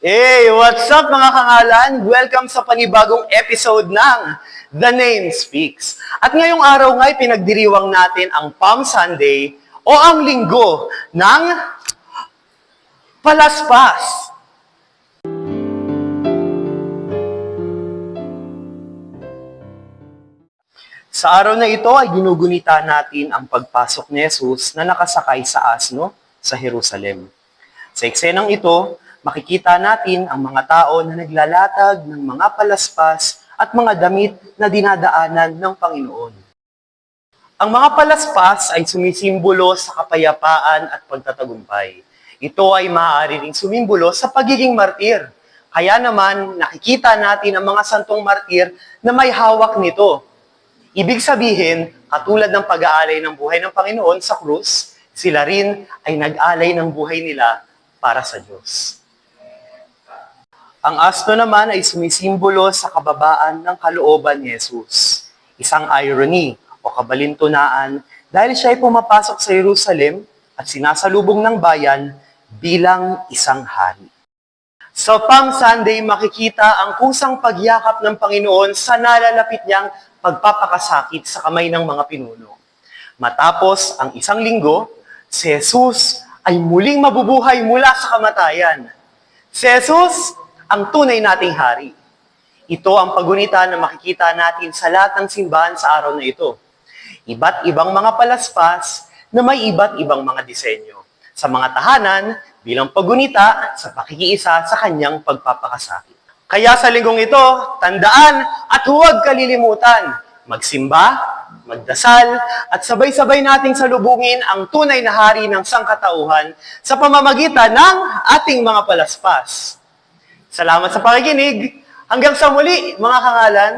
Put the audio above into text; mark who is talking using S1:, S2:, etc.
S1: Hey, what's up mga kangalan? Welcome sa panibagong episode ng The Name Speaks. At ngayong araw nga ay pinagdiriwang natin ang Palm Sunday o ang linggo ng Palaspas. Sa araw na ito ay ginugunita natin ang pagpasok ni Jesus na nakasakay sa asno sa Jerusalem. Sa eksenang ito, makikita natin ang mga tao na naglalatag ng mga palaspas at mga damit na dinadaanan ng Panginoon. Ang mga palaspas ay sumisimbolo sa kapayapaan at pagtatagumpay. Ito ay maaari ring sumimbolo sa pagiging martir. Kaya naman, nakikita natin ang mga santong martir na may hawak nito. Ibig sabihin, katulad ng pag-aalay ng buhay ng Panginoon sa krus, sila rin ay nag-alay ng buhay nila para sa Diyos. Ang asno naman ay sumisimbolo sa kababaan ng kalooban ni Jesus. Isang irony o kabalintunaan dahil siya ay pumapasok sa Jerusalem at sinasalubong ng bayan bilang isang hari. Sa Palm Sunday, makikita ang kusang pagyakap ng Panginoon sa nalalapit niyang pagpapakasakit sa kamay ng mga pinuno. Matapos ang isang linggo, si Jesus ay muling mabubuhay mula sa kamatayan. Si Jesus, ang tunay nating hari. Ito ang pagunita na makikita natin sa lahat ng simbahan sa araw na ito. Iba't ibang mga palaspas na may iba't ibang mga disenyo. Sa mga tahanan, bilang pagunita sa pakikiisa sa kanyang pagpapakasakit. Kaya sa linggong ito, tandaan at huwag kalilimutan, magsimba, magdasal, at sabay-sabay nating salubungin ang tunay na hari ng sangkatauhan sa pamamagitan ng ating mga palaspas. Salamat sa pakikinig. Hanggang sa muli, mga kangalan,